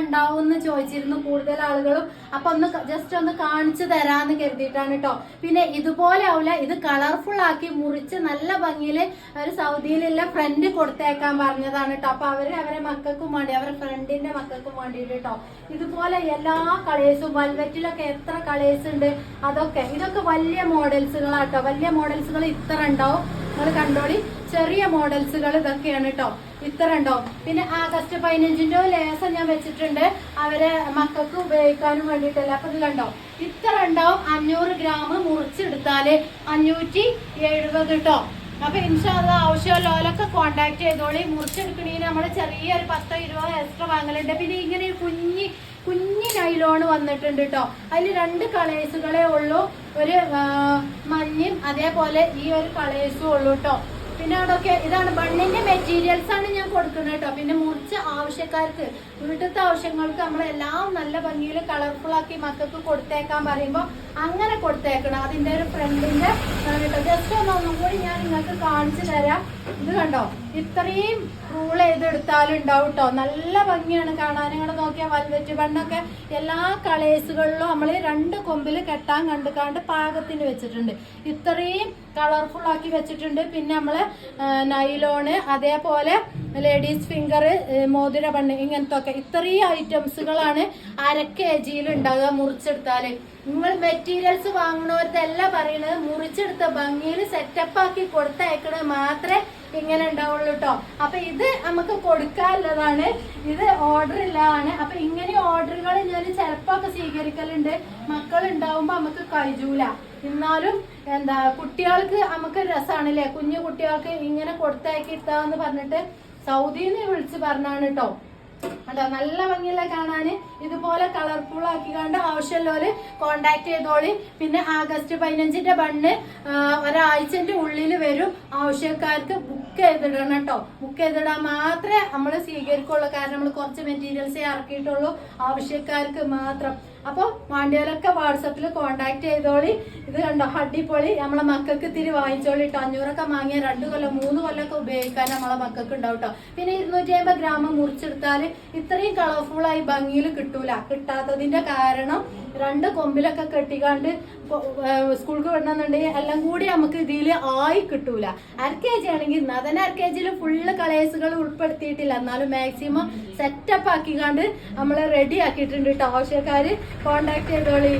ഉണ്ടാവും എന്ന് ചോദിച്ചിരുന്നു കൂടുതൽ ആളുകളും. അപ്പൊ ഒന്ന് ജസ്റ്റ് ഒന്ന് കാണിച്ചു തരാന്ന് കരുതിയിട്ടാണ് കേട്ടോ പിന്നെ ഇതുപോലെ ആവില്ല ഇത് കളർഫുൾ ആക്കി മുറിച്ച് നല്ല ഭംഗിയിൽ ഒരു സൗദിയിലുള്ള ഫ്രണ്ട് കൊടുത്തേക്കാൻ പറഞ്ഞതാണ് കേട്ടോ അപ്പൊ അവർ അവരെ മക്കൾക്കും വേണ്ടി അവരെ ഫ്രണ്ടിന്റെ മക്കൾക്കും വേണ്ടിയിട്ട് കേട്ടോ ഇതുപോലെ എല്ലാ കളേഴ്സും വൽവെറ്റിലൊക്കെ എത്ര കളേഴ്സ് ഉണ്ട് അതൊക്കെ. ഇതൊക്കെ വലിയ മോഡൽസുകളാട്ടോ വലിയ മോഡൽസുകൾ ഇത്ര ഉണ്ടാവും. നിങ്ങൾ കണ്ടോളി. ചെറിയ മോഡൽസുകൾ ഇതൊക്കെയാണ് കേട്ടോ ഇത്ര ഉണ്ടാവും പിന്നെ ആഗസ്റ്റ് പതിനഞ്ചിന്റെ ലേസം ഞാൻ വെച്ചിട്ടുണ്ട്. അവരെ മക്കൾക്ക് ഉപയോഗിക്കാനും വേണ്ടിയിട്ടല്ല. അപ്പൊ ഇത് കണ്ടോ ഇത്ര ഉണ്ടാവും അഞ്ഞൂറ് ഗ്രാം മുറിച്ചെടുത്താൽ അഞ്ഞൂറ്റി എഴുപത് കേട്ടോ അപ്പൊ ഇൻഷാല്ല ആവശ്യമുള്ളവരൊക്കെ കോണ്ടാക്ട് ചെയ്തോളി. മുറിച്ചെടുക്കണി നമ്മൾ ചെറിയൊരു പത്തോ ഇരുപതോ എക്സ്ട്രാ വാങ്ങലുണ്ട്. പിന്നെ ഇങ്ങനെ കുഞ്ഞി കുഞ്ഞി നൈലോൺ വന്നിട്ടുണ്ട് കേട്ടോ അതിൽ രണ്ട് കളേഴ്സുകളേ ഉള്ളൂ. ഒരു മഞ്ഞും മഞ്ഞയും അതേപോലെ ഈ ഒരു കളേഴ്സും ഉള്ളൂ കേട്ടോ പിന്നെ അവിടെയൊക്കെ ഇതാണ് ബണ്ണിന്റെ മെറ്റീരിയൽസ് ആണ് കൊടുക്കുന്നത് കേട്ടോ. പിന്നെ മുറിച്ച് ആവശ്യക്കാർക്ക് വീട്ടിലത്തെ ആവശ്യങ്ങൾക്ക് നമ്മളെല്ലാം നല്ല ഭംഗിയിൽ കളർഫുൾ ആക്കി മക്കൾക്ക് കൊടുത്തേക്കാൻ പറയുമ്പോൾ അങ്ങനെ കൊടുത്തേക്കണം. അതിന്റെ ഒരു ഫ്രണ്ടിന്റെ കേട്ടോ. ജസ്റ്റ് ഒന്ന് ഒന്നും കൂടി ഞാൻ നിങ്ങൾക്ക് കാണിച്ചു തരാം. ഇത് കണ്ടോ? ഇത്രയും റൂൾ ചെയ്തെടുത്താലും ഉണ്ടാവും കേട്ടോ. നല്ല ഭംഗിയാണ് കാണാൻ. ഇങ്ങോട്ട് നോക്കിയാൽ വൽവെറ്റ് ബണ്ണൊക്കെ എല്ലാ കളേഴ്സുകളിലും നമ്മൾ രണ്ട് കൊമ്പിൽ കെട്ടാൻ കണ്ട് കണ്ട് പാകത്തിന് വെച്ചിട്ടുണ്ട്. ഇത്രയും കളർഫുൾ ആക്കി വെച്ചിട്ടുണ്ട്. പിന്നെ നമ്മൾ നൈലോണ് അതേപോലെ ലേഡീസ് ഫിംഗർ മോതിര പണ്ണ് ഇങ്ങനത്തെ ഒക്കെ ഇത്രയും ഐറ്റംസുകളാണ് അര കെ ജിയിൽ ഉണ്ടാകുക മുറിച്ചെടുത്താൽ. നിങ്ങൾ മെറ്റീരിയൽസ് വാങ്ങുന്നവരല്ല പറയണത് മുറിച്ചെടുത്ത ഭംഗിയിൽ സെറ്റപ്പ് ആക്കി കൊടുത്തയക്കണത് മാത്രമേ ഇങ്ങനെ ഉണ്ടാവുള്ളൂ കേട്ടോ അപ്പൊ ഇത് നമുക്ക് കൊടുക്കാനുള്ളതാണ്. ഇത് ഓർഡർ ഇല്ലതാണ് അപ്പൊ ഇങ്ങനെ ഓർഡറുകൾ ഞാൻ ചിലപ്പോ ഒക്കെ സ്വീകരിക്കലുണ്ട്. മക്കൾ ഉണ്ടാവുമ്പോ നമുക്ക് കഴിയൂല. എന്നാലും എന്താ കുട്ടികൾക്ക് നമുക്ക് രസമാണല്ലേ? കുഞ്ഞു കുട്ടികൾക്ക് ഇങ്ങനെ കൊടുത്തയക്കി ഇട്ടാന്ന് സൗദിന്ന് വിളിച്ച് പറഞ്ഞാണ് കേട്ടോ കണ്ടോ? നല്ല ഭംഗിയുള്ള കാണാന്. ഇതുപോലെ കളർഫുൾ ആക്കി കണ്ട് ആവശ്യമുള്ളവര് കോണ്ടാക്ട് ചെയ്തോളി. പിന്നെ ആഗസ്റ്റ് പതിനഞ്ചിന്റെ ബണ്ണ് ഒരാഴ്ചന്റെ ഉള്ളിൽ വരും. ആവശ്യക്കാർക്ക് ബുക്ക് ചെയ്തിടണം കേട്ടോ. ബുക്ക് ചെയ്തിടാൻ മാത്രമേ നമ്മൾ സ്വീകരിക്കുള്ളൂ. കാരണം നമ്മൾ കുറച്ച് മെറ്റീരിയൽസേ ഇറക്കിയിട്ടുള്ളൂ. ആവശ്യക്കാർക്ക് മാത്രം. അപ്പോൾ വാണ്ടിയവരൊക്കെ വാട്സപ്പിൽ കോണ്ടാക്ട് ചെയ്തോളി. ഇത് കണ്ടോ? അടിപൊളി. നമ്മളെ മക്കൾക്ക് ഇത്തിരി വാങ്ങിച്ചോളി കേട്ടോ അഞ്ഞൂറൊക്കെ വാങ്ങിയ രണ്ട് കൊല്ലം മൂന്ന് കൊല്ലമൊക്കെ ഉപയോഗിക്കാൻ നമ്മളെ മക്കൾക്ക് ഉണ്ടാവും കേട്ടോ പിന്നെ ഇരുന്നൂറ്റി അമ്പത് ഗ്രാം മുറിച്ചെടുത്താൽ ഇത്രയും കളർഫുൾ ആയി ഭംഗിയിൽ കിട്ടൂല. കിട്ടാത്തതിന്റെ കാരണം രണ്ട് കൊമ്പിലൊക്കെ കെട്ടിക്കാണ്ട് സ്കൂൾക്ക് വിടണമെന്നുണ്ടെങ്കിൽ എല്ലാം കൂടി നമുക്ക് ഇതിൽ ആയി കിട്ടൂല. അര കെ ജി ആണെങ്കിൽ നദന അര കെ ജിയിൽ ഫുള്ള് കളേഴ്സുകൾ ഉൾപ്പെടുത്തിയിട്ടില്ല. എന്നാലും മാക്സിമം സെറ്റപ്പ് ആക്കിക്കാണ്ട് നമ്മൾ റെഡി ആക്കിയിട്ടുണ്ട്. കേട്ടോ ആവശ്യക്കാർ കോണ്ടാക്ട് ചെയ്തോളി.